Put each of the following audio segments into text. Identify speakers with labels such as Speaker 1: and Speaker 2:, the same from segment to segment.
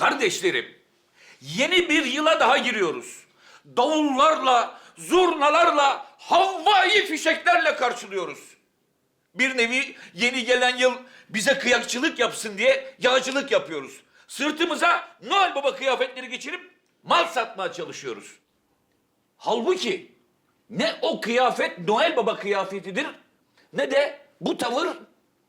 Speaker 1: Kardeşlerim, yeni bir yıla daha giriyoruz. Davullarla, zurnalarla, havai fişeklerle karşılıyoruz. Bir nevi yeni gelen yıl bize kıyakçılık yapsın diye yağcılık yapıyoruz. Sırtımıza Noel Baba kıyafetleri geçirip mal satmaya çalışıyoruz. Halbuki ne o kıyafet Noel Baba kıyafetidir ne de bu tavır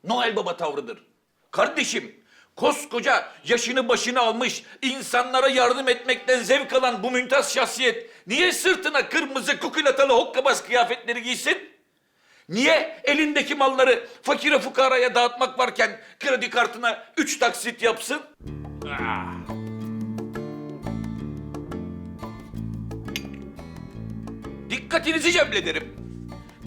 Speaker 1: Noel Baba tavrıdır. Kardeşim koskoca yaşını başını almış insanlara yardım etmekten zevk alan bu mümtaz şahsiyet niye sırtına kırmızı kukulatalı hokkabaz kıyafetleri giysin? Niye elindeki malları fakire fukaraya dağıtmak varken kredi kartına üç taksit yapsın? Ah. Dikkatinizi cemlederim.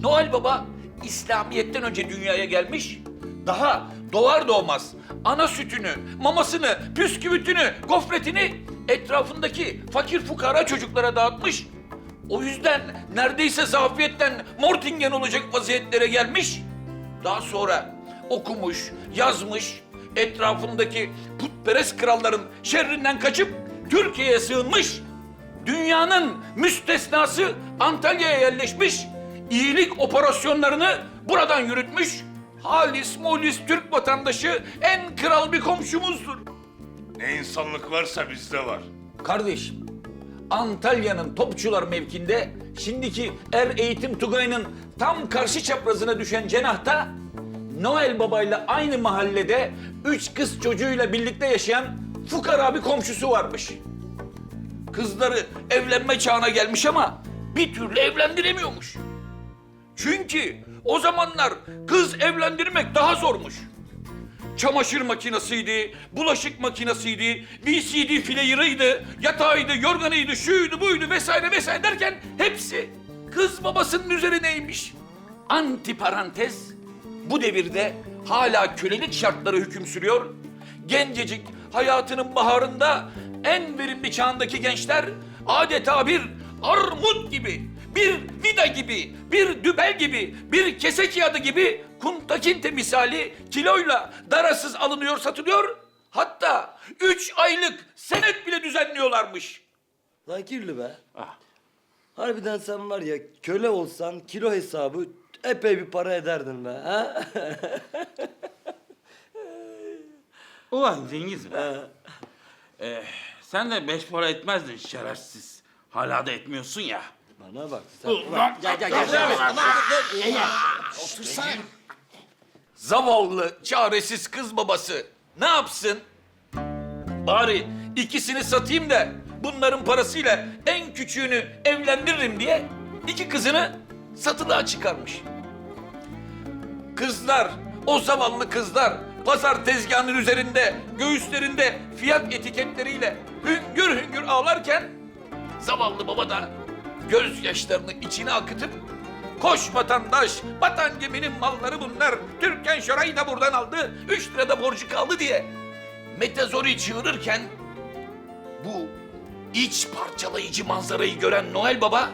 Speaker 1: Noel Baba İslamiyet'ten önce dünyaya gelmiş. Daha doğar doğmaz ana sütünü, mamasını, püsküvütünü, gofretini etrafındaki fakir fukara çocuklara dağıtmış. O yüzden neredeyse zafiyetten Mortingen olacak vaziyetlere gelmiş. Daha sonra okumuş, yazmış, etrafındaki putperest kralların şerrinden kaçıp Türkiye'ye sığınmış. Dünyanın müstesnası Antalya'ya yerleşmiş. iyilik operasyonlarını buradan yürütmüş. Halis mulis Türk vatandaşı en kral bir komşumuzdur.
Speaker 2: Ne insanlık varsa bizde var.
Speaker 1: Kardeşim, Antalya'nın topçular mevkinde şimdiki Er Eğitim Tugayı'nın tam karşı çaprazına düşen cenahta Noel Baba'yla aynı mahallede üç kız çocuğuyla birlikte yaşayan fukara bir komşusu varmış. Kızları evlenme çağına gelmiş ama bir türlü evlendiremiyormuş. Çünkü o zamanlar kız evlendirmek daha zormuş. Çamaşır makinesiydi, bulaşık makinesiydi, VCD player'ıydı, yatağıydı, yorganıydı, şuydu buydu vesaire vesaire derken hepsi kız babasının üzerineymiş. Anti parantez bu devirde hala kölelik şartları hüküm sürüyor. Gencecik hayatının baharında en verimli çağındaki gençler adeta bir armut gibi, bir vida gibi, bir dübel gibi, bir kese kağıdı gibi kuntakinte misali kiloyla darasız alınıyor satılıyor. Hatta üç aylık senet bile düzenliyorlarmış.
Speaker 3: Lan kirli be. Harbiden sen var ya köle olsan kilo hesabı epey bir para ederdin be. Ha?
Speaker 4: Ulan Cengiz be. Ee, sen de beş para etmezdin şerefsiz. Hala da etmiyorsun ya.
Speaker 3: Bana bak sen.
Speaker 4: Ulan,
Speaker 3: Gel gel gel. gel.
Speaker 1: Zavallı, çaresiz kız babası ne yapsın? Bari ikisini satayım da bunların parasıyla en küçüğünü evlendiririm diye iki kızını satılığa çıkarmış. Kızlar, o zavallı kızlar pazar tezgahının üzerinde göğüslerinde fiyat etiketleriyle hüngür hüngür ağlarken zavallı baba da gözyaşlarını içine akıtıp Koş vatandaş, vatan geminin malları bunlar. Türkan Şoray'ı da buradan aldı, üç lirada borcu kaldı diye. Metezori çığırırken bu iç parçalayıcı manzarayı gören Noel Baba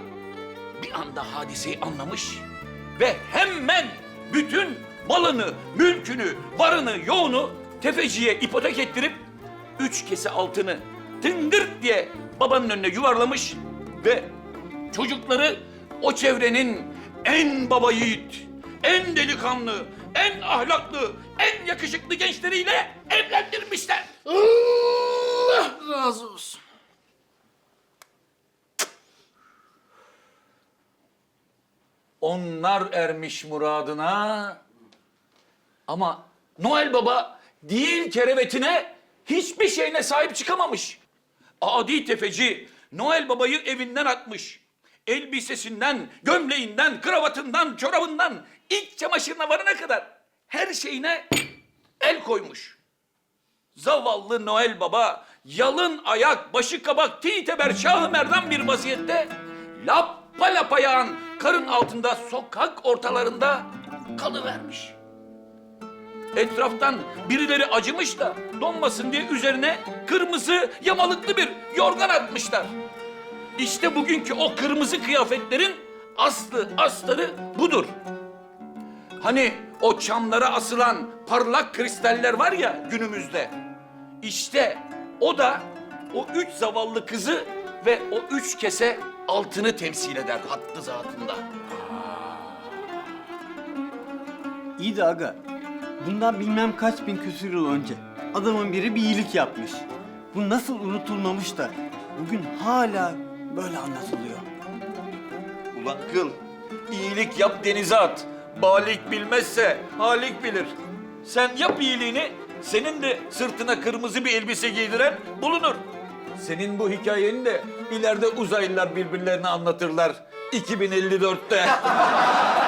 Speaker 1: bir anda hadiseyi anlamış ve hemen bütün malını, mülkünü, varını, yoğunu tefeciye ipotek ettirip üç kese altını tıngırt diye babanın önüne yuvarlamış ve çocukları o çevrenin en baba yiğit, en delikanlı, en ahlaklı, en yakışıklı gençleriyle evlendirmişler.
Speaker 5: Allah razı olsun.
Speaker 1: Onlar ermiş muradına. Ama Noel Baba değil kerevetine hiçbir şeyine sahip çıkamamış. Adi tefeci Noel Baba'yı evinden atmış. Elbisesinden, gömleğinden, kravatından, çorabından, iç çamaşırına varana kadar her şeyine el koymuş. Zavallı Noel Baba yalın ayak, başı kabak, titeber, şahı merdan bir vaziyette lappa lapa yağan karın altında sokak ortalarında kalıvermiş. Etraftan birileri acımış da donmasın diye üzerine kırmızı yamalıklı bir yorgan atmışlar. İşte bugünkü o kırmızı kıyafetlerin aslı astarı budur. Hani o çamlara asılan parlak kristaller var ya günümüzde. İşte O da o üç zavallı kızı ve o üç kese altını temsil eder hattı zatında.
Speaker 6: İyi de aga. Bundan bilmem kaç bin küsur yıl önce adamın biri bir iyilik yapmış. Bu nasıl unutulmamış da bugün hala böyle anlatılıyor.
Speaker 1: Ulan kıl, iyilik yap denize at. Balik bilmezse halik bilir. Sen yap iyiliğini, senin de sırtına kırmızı bir elbise giydiren bulunur. Senin bu hikayeni de ileride uzaylılar birbirlerine anlatırlar. 2054'te.